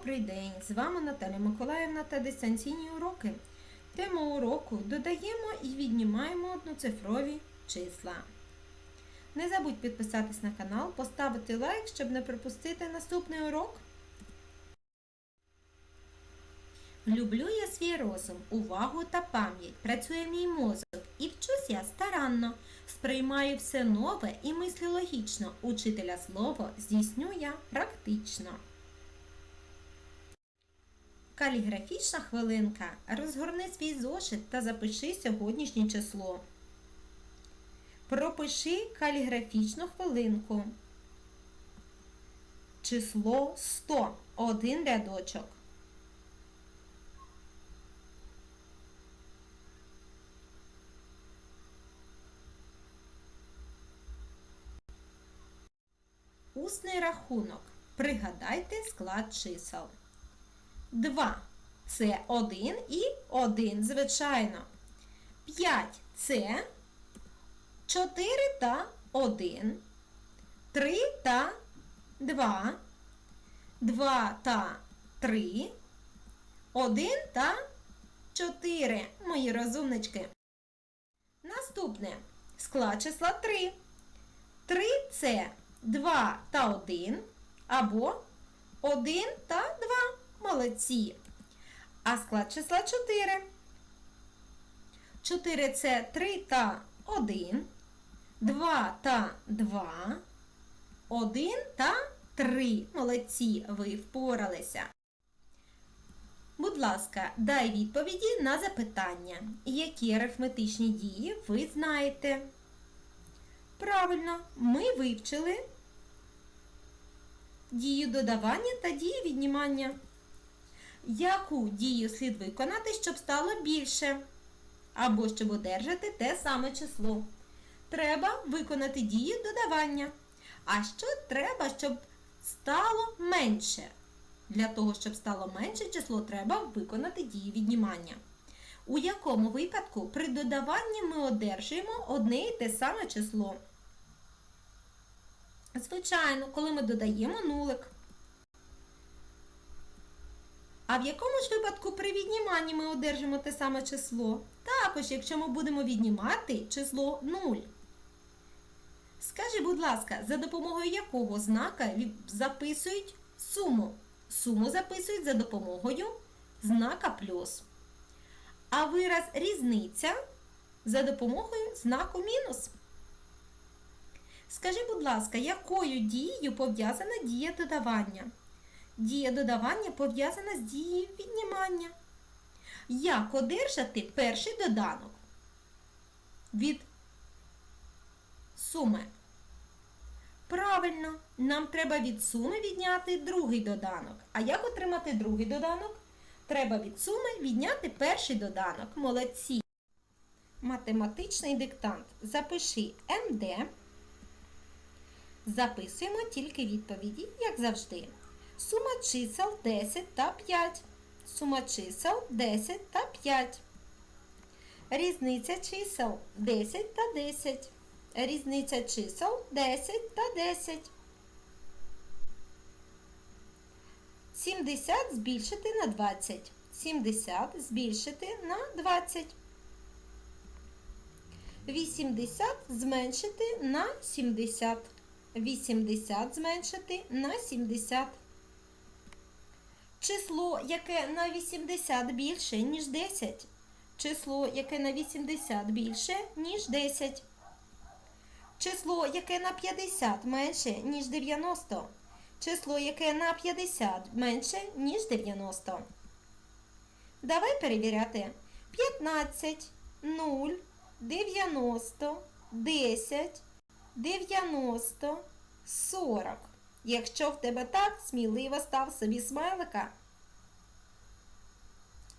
Добрий день! З вами Наталя Миколаївна та дистанційні уроки. Тема уроку додаємо і віднімаємо одноцифрові числа. Не забудь підписатись на канал, поставити лайк, щоб не пропустити наступний урок. Люблю я свій розум, увагу та пам'ять. Працює мій мозок і вчусь я старанно. Сприймаю все нове і мислю логічно. Учителя слово здійсню я практично. Каліграфічна хвилинка. Розгорни свій зошит та запиши сьогоднішнє число. Пропиши каліграфічну хвилинку. Число 100. Один рядочок. Усний рахунок. Пригадайте склад чисел. 2 це 1 і 1, звичайно. 5 це 4 та 1. 3 та 2. 2 та 3. 1 та 4. Мої розумнички. Наступне склад числа 3. 3 це 2 та 1 або 1 та 2. Молодці. А склад числа 4. 4 це 3 та 1, 2 та 2, 1 та 3. Молодці, ви впоралися. Будь ласка, дай відповіді на запитання. Які арифметичні дії ви знаєте? Правильно, ми вивчили дію додавання та дію віднімання. Яку дію слід виконати, щоб стало більше? Або щоб одержати те саме число? Треба виконати дію додавання. А що треба, щоб стало менше? Для того, щоб стало менше число, треба виконати дію віднімання. У якому випадку при додаванні ми одержуємо одне і те саме число? Звичайно, коли ми додаємо нулик. А в якому ж випадку при відніманні ми одержимо те саме число? Також, якщо ми будемо віднімати число 0. Скажи, будь ласка, за допомогою якого знака записують суму? Суму записують за допомогою знака плюс. А вираз різниця за допомогою знаку мінус. Скажи, будь ласка, якою дією пов'язана дія додавання? Дія додавання пов'язана з дією віднімання. Як одержати перший доданок від суми? Правильно, нам треба від суми відняти другий доданок. А як отримати другий доданок? Треба від суми відняти перший доданок. Молодці. Математичний диктант. Запиши МД. Записуємо тільки відповіді, як завжди. Сума чисел 10 та 5. Сума чисел 10 та 5. Різниця чисел 10 та 10. Різниця чисел 10 та 10. 70 збільшити на 20. 70 збільшити на 20. 80 зменшити на 70. 80 зменшити на 70. Число, яке на 80 більше, ніж 10. Число, яке на 80 більше, ніж 10. Число, яке на 50 менше, ніж 90. Число, яке на 50 менше, ніж 90. Давай перевіряти. 15, 0, 90, 10, 90, 40. Якщо в тебе так, сміливо став собі смайлика.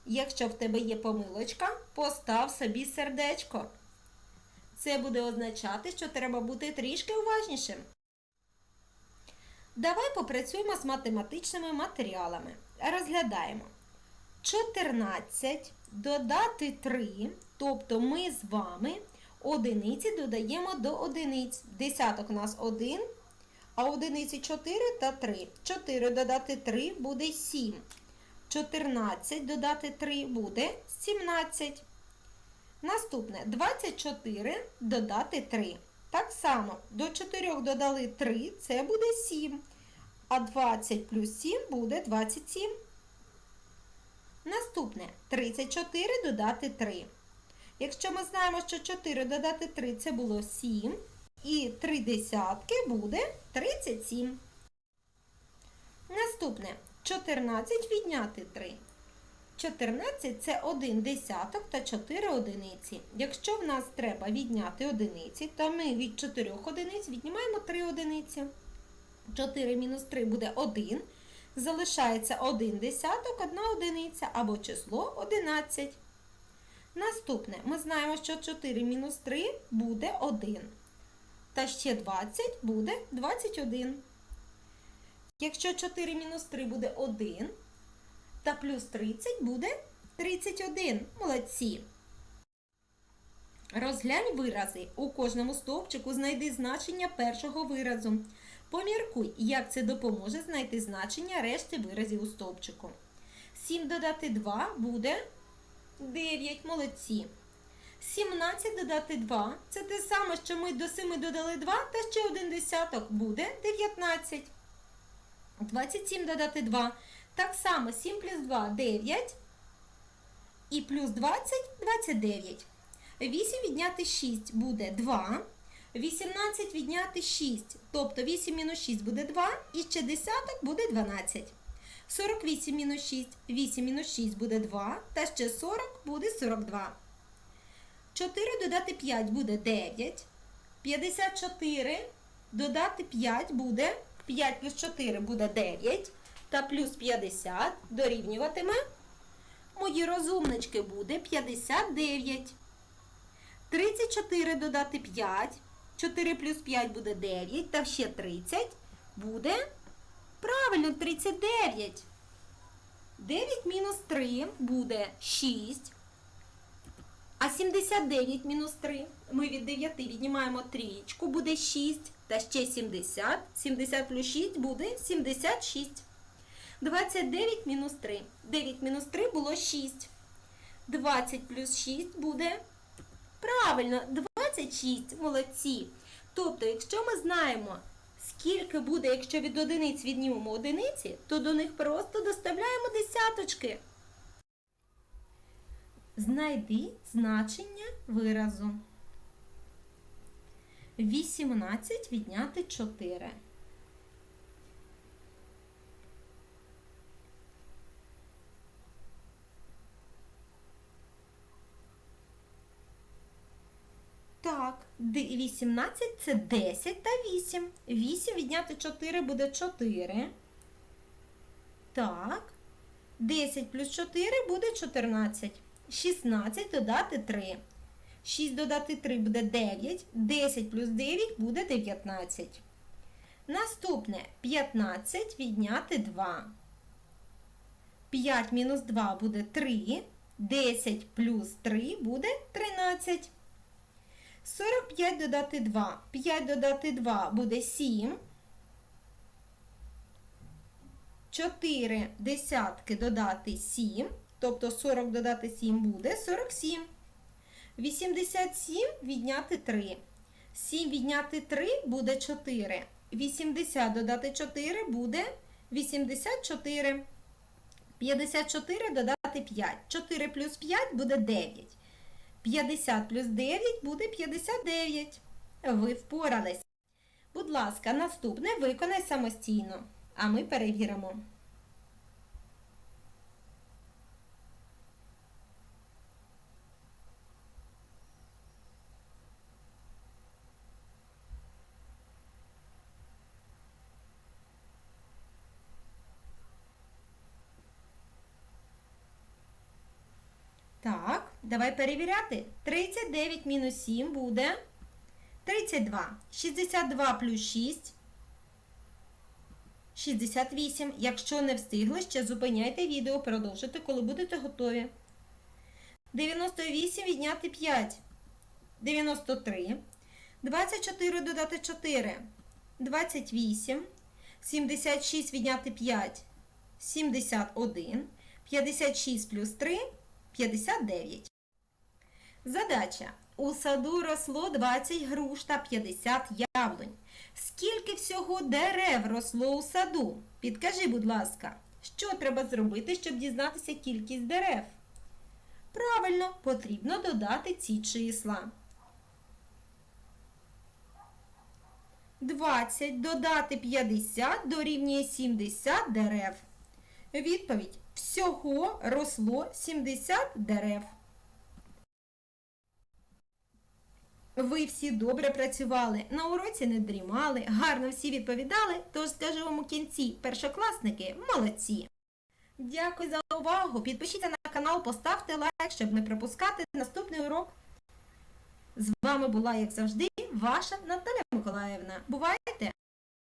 Якщо в тебе є помилочка, постав собі сердечко. Це буде означати, що треба бути трішки уважнішим. Давай попрацюємо з математичними матеріалами. Розглядаємо. 14 додати 3, тобто ми з вами одиниці додаємо до одиниць. Десяток у нас 1, а одиниці 4 та 3. 4 додати 3 буде 7. 14 додати 3 буде 17. Наступне 24 додати 3. Так само до 4 додали 3, це буде 7. А 20 плюс 7 буде 27. Наступне 34 додати 3. Якщо ми знаємо, що 4 додати 3 це було 7. І 3 десятки буде 37. Наступне 14 відняти 3. 14 це 1 десяток та 4 одиниці. Якщо в нас треба відняти одиниці, то ми від 4 одиниць віднімаємо 3 одиниці. 4 мінус 3 буде 1. Залишається 1 десяток, 1 одиниця або число 11. Наступне, ми знаємо, що 4 мінус 3 буде 1. Та ще 20 буде 21. Якщо 4 мінус 3 буде 1, та плюс 30 буде 31. Молодці. Розглянь вирази. У кожному стовпчику знайди значення першого виразу. Поміркуй, як це допоможе знайти значення решти виразів у стовпчику. 7 додати 2 буде 9. Молодці. 17 додати 2 це те саме, що ми до 7 додали 2 та ще один десяток буде 19. 27 додати 2. Так само 7 плюс 2 9. І плюс 20 29. 8 відняти 6 буде 2. 18 відняти 6. Тобто 8 мінус 6 буде 2. І ще десяток буде 12. 48 мінус 6. 8 мінус 6 буде 2. Та ще 40 буде 42. 4 додати 5 буде 9. 54 додати 5 буде 5 плюс 4 буде 9. Та плюс 50 дорівнюватиме. Мої розумнички буде 59. 34 додати 5. 4 плюс 5 буде 9. Та ще 30 буде. Правильно, 39. 9 мінус 3 буде 6. А 79 мінус 3. Ми від 9 віднімаємо трієчку, буде 6. Та ще 70. 70 плюс 6 буде 76. 29 мінус 3. 9 мінус 3 було 6. 20 плюс 6 буде. Правильно, 26. Молодці. Тобто, якщо ми знаємо, скільки буде, якщо від одиниць віднімемо одиниці, то до них просто доставляємо десяточки. Знайди значення виразу. 18 відняти 4. Так, ди- 18 це 10 та 8. 8 відняти 4 буде 4. Так. 10 плюс 4 буде 14. 16 додати 3. 6 додати 3 буде 9. 10 плюс 9 буде 19. Наступне 15 відняти 2. 5 мінус 2 буде 3. 10 плюс 3 буде 13. 45 додати 2. 5 додати 2 буде 7. 4 десятки додати 7. Тобто 40 додати 7 буде 47. 87 відняти 3. 7 відняти 3 буде 4. 80 додати 4 буде 84. 54 додати 5. 4 плюс 5 буде 9. 50 плюс 9 буде 59. Ви впорались. Будь ласка, наступне виконай самостійно, а ми перевіримо. Так, давай перевіряти. 39 мінус 7 буде 32. 62 плюс 6. 68. Якщо не встигли, ще зупиняйте відео, продовжуйте, коли будете готові. 98 відняти 5. 93. 24 додати 4. 28. 76 відняти 5 71. 56 плюс 3 59. Задача. У саду росло 20 груш та 50 яблунь. Скільки всього дерев росло у саду? Підкажи, будь ласка, що треба зробити, щоб дізнатися кількість дерев? Правильно, потрібно додати ці числа. 20 додати 50 дорівнює 70 дерев. Відповідь. Всього росло 70 дерев. Ви всі добре працювали, на уроці не дрімали, гарно всі відповідали, тож скажу вам у кінці, першокласники молодці. Дякую за увагу. Підпишіться на канал, поставте лайк, щоб не пропускати наступний урок. З вами була, як завжди, ваша Наталя Миколаївна. Бувайте!